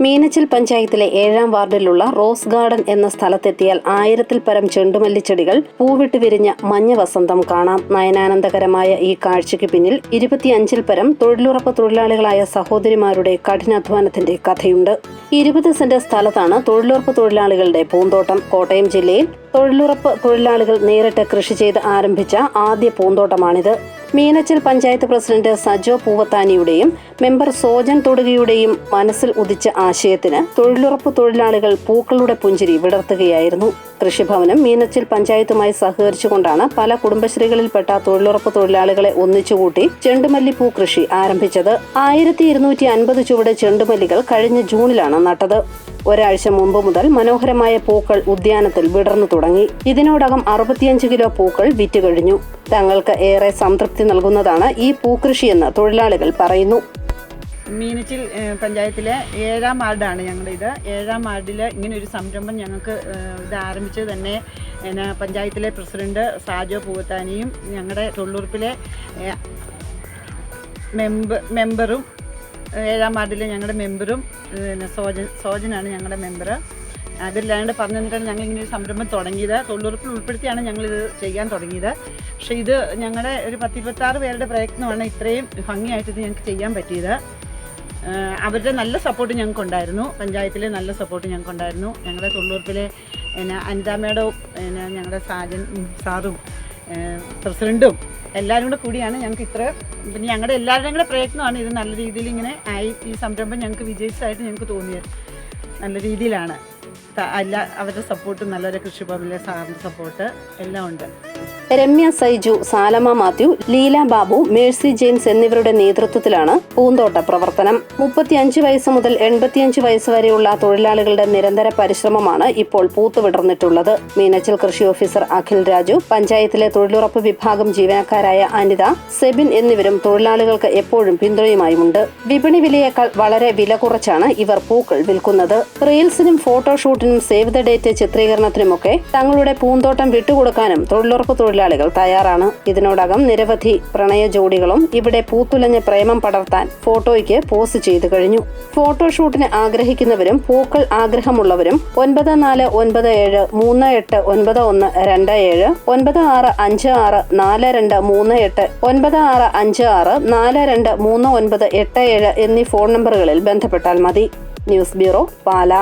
മീനച്ചിൽ പഞ്ചായത്തിലെ ഏഴാം വാർഡിലുള്ള rose garden എന്ന സ്ഥലത്തെത്തിയാൽ ആയിരത്തിൽ പരം ചെണ്ടുമല്ലിച്ചെടികൾ പൂവിട്ട് വിരിഞ്ഞ മഞ്ഞ വസന്തം കാണാം. നയനാനന്ദകരമായ ഈ കാഴ്ചയ്ക്ക് പിന്നിൽ ഇരുപത്തിയഞ്ചിൽ പരം തൊഴിലുറപ്പ് തൊഴിലാളികളായ സഹോദരിമാരുടെ കഠിനാധ്വാനത്തിന്റെ കഥയുണ്ട്. ഇരുപത് സെന്റ് സ്ഥലത്താണ് തൊഴിലുറപ്പ് തൊഴിലാളികളുടെ പൂന്തോട്ടം. കോട്ടയം ജില്ലയിൽ തൊഴിലുറപ്പ് തൊഴിലാളികൾ നേരിട്ട് കൃഷി ചെയ്ത് ആരംഭിച്ച ആദ്യ പൂന്തോട്ടമാണിത്. മീനച്ചൽ പഞ്ചായത്ത് പ്രസിഡന്റ് സജോ പൂവത്താനിയുടെയും മെമ്പർ സോജൻ തൊടുകയുടെയും മനസ്സിൽ ഉദിച്ച ആശയത്തിന് തൊഴിലുറപ്പ് തൊഴിലാളികൾ പൂക്കളുടെ പുഞ്ചിരി വിടർത്തുകയായിരുന്നു. കൃഷിഭവനും മീനച്ചിൽ പഞ്ചായത്തുമായി സഹകരിച്ചുകൊണ്ടാണ് പല കുടുംബശ്രീകളിൽപ്പെട്ട തൊഴിലുറപ്പ് തൊഴിലാളികളെ ഒന്നിച്ചുകൂട്ടി ചെണ്ടുമല്ലിപ്പൂ കൃഷി ആരംഭിച്ചത്. ആയിരത്തി ഇരുന്നൂറ്റി അൻപത് ചുവട് ചെണ്ടുമല്ലികൾ കഴിഞ്ഞ ജൂണിലാണ് നട്ടത്. ഒരാഴ്ച മുമ്പ് മുതൽ മനോഹരമായ പൂക്കൾ ഉദ്യാനത്തിൽ വിടർന്നു തുടങ്ങി. ഇതിനോടകം അറുപത്തിയഞ്ച് കിലോ പൂക്കൾ വിറ്റ് കഴിഞ്ഞു. തങ്ങൾക്ക് ഏറെ സംതൃപ്തി നൽകുന്നതാണ് ഈ പൂക്കൃഷിയെന്ന് തൊഴിലാളികൾ പറയുന്നു. മീനച്ചിൽ പഞ്ചായത്തിലെ ഏഴാം വാർഡാണ് ഞങ്ങളുടെ ഇത്. ഏഴാം വാർഡിൽ ഇങ്ങനെ ഒരു സംരംഭം ഞങ്ങൾക്ക് ഇത് ആരംഭിച്ചത് തന്നെ എന്നാ പഞ്ചായത്തിലെ പ്രസിഡന്റ് സാജോ പൂവത്താനിയും ഞങ്ങളുടെ തൊഴിലുറപ്പിലെ മെമ്പറും ഏഴാം വാർഡിലെ ഞങ്ങളുടെ മെമ്പറും പിന്നെ സോജൻ സോജനാണ് ഞങ്ങളുടെ മെമ്പർ അതില്ലാണ്ട് പറഞ്ഞു തന്നിട്ടാണ് ഞങ്ങൾ ഇങ്ങനെ ഒരു സംരംഭം തുടങ്ങിയത്. തൊഴിലുറപ്പിൽ ഉൾപ്പെടുത്തിയാണ് ഞങ്ങളിത് ചെയ്യാൻ തുടങ്ങിയത്. പക്ഷേ ഇത് ഞങ്ങളുടെ ഒരു പത്തിരുപത്താറ് പേരുടെ പ്രയത്നമാണ് ഇത്രയും ഭംഗിയായിട്ട് ഇത് ഞങ്ങൾക്ക് ചെയ്യാൻ പറ്റിയത്. അവരുടെ നല്ല സപ്പോർട്ട് ഞങ്ങൾക്ക് ഉണ്ടായിരുന്നു. പഞ്ചായത്തിലെ നല്ല സപ്പോർട്ട് ഞങ്ങൾക്ക് ഉണ്ടായിരുന്നു. ഞങ്ങളുടെ തൊഴിലുറപ്പിലെ പിന്നെ അനിത മേഡവും പിന്നെ ഞങ്ങളുടെ സാജൻ സാറും പ്രസിഡന്റും എല്ലാവരും കൂടെ കൂടിയാണ് ഞങ്ങൾക്ക് ഇത്ര പിന്നെ ഞങ്ങളുടെ എല്ലാവരുടെയും കൂടെ പ്രയത്നമാണ് ഇത് നല്ല രീതിയിൽ ഇങ്ങനെ ആയി ഈ സംരംഭം ഞങ്ങൾക്ക് വിജയിച്ചതായിട്ട് ഞങ്ങൾക്ക് തോന്നിയത്. നല്ല രീതിയിലാണ്. എല്ലാ അവരുടെ സപ്പോർട്ടും നല്ലൊരു കൃഷിഭവനിലെ സാറിന്റെ സപ്പോർട്ട് എല്ലാം ഉണ്ട്. രമ്യ സൈജു സാലമ മാത്യു ലീല ബാബു മേഴ്സി ജെയിംസ് എന്നിവരുടെ നേതൃത്വത്തിലാണ് പൂന്തോട്ട പ്രവർത്തനം. മുപ്പത്തിയഞ്ച് വയസ്സ് മുതൽ എൺപത്തിയഞ്ച് വയസ്സ് വരെയുള്ള തൊഴിലാളികളുടെ നിരന്തര പരിശ്രമമാണ് ഇപ്പോൾ പൂത്തുവിടർന്നിട്ടുള്ളത്. മീനച്ചൽ കൃഷി ഓഫീസർ അഖിൽ രാജു പഞ്ചായത്തിലെ തൊഴിലുറപ്പ് വിഭാഗം ജീവനക്കാരായ അനിത സെബിൻ എന്നിവരും തൊഴിലാളികൾക്ക് എപ്പോഴും പിന്തുണയുമായുമുണ്ട്. വിപണി വിലയേക്കാൾ വളരെ വില കുറച്ചാണ് ഇവർ പൂക്കൾ വിൽക്കുന്നത്. റീൽസിനും ഫോട്ടോഷൂട്ടിനും സേവ് ദ ഡേറ്റ് ചിത്രീകരണത്തിനുമൊക്കെ തങ്ങളുടെ പൂന്തോട്ടം വിട്ടുകൊടുക്കാനും തൊഴിലുറപ്പ് തൊഴിലാളികൾ തയ്യാറാണ്. ഇതിനോടകം നിരവധി പ്രണയ ജോഡികളും ഇവിടെ പൂത്തുലഞ്ഞ പ്രേമം പടർത്താൻ ഫോട്ടോയ്ക്ക് പോസ് ചെയ്തു കഴിഞ്ഞു. ഫോട്ടോഷൂട്ടിന് ആഗ്രഹിക്കുന്നവരും പൂക്കൾ ആഗ്രഹമുള്ളവരും ഒൻപത് നാല് ഒൻപത് ഏഴ് മൂന്ന് എട്ട് ഒൻപത് ഒന്ന് രണ്ട് ഏഴ് ഒൻപത് ആറ് അഞ്ച് ആറ് നാല് രണ്ട് മൂന്ന് എട്ട് ഒൻപത് ആറ് അഞ്ച് ആറ് നാല് രണ്ട് മൂന്ന് ഒൻപത് എട്ട് ഏഴ് എന്നീ ഫോൺ നമ്പറുകളിൽ ബന്ധപ്പെട്ടാൽ മതി. News bureau Pala.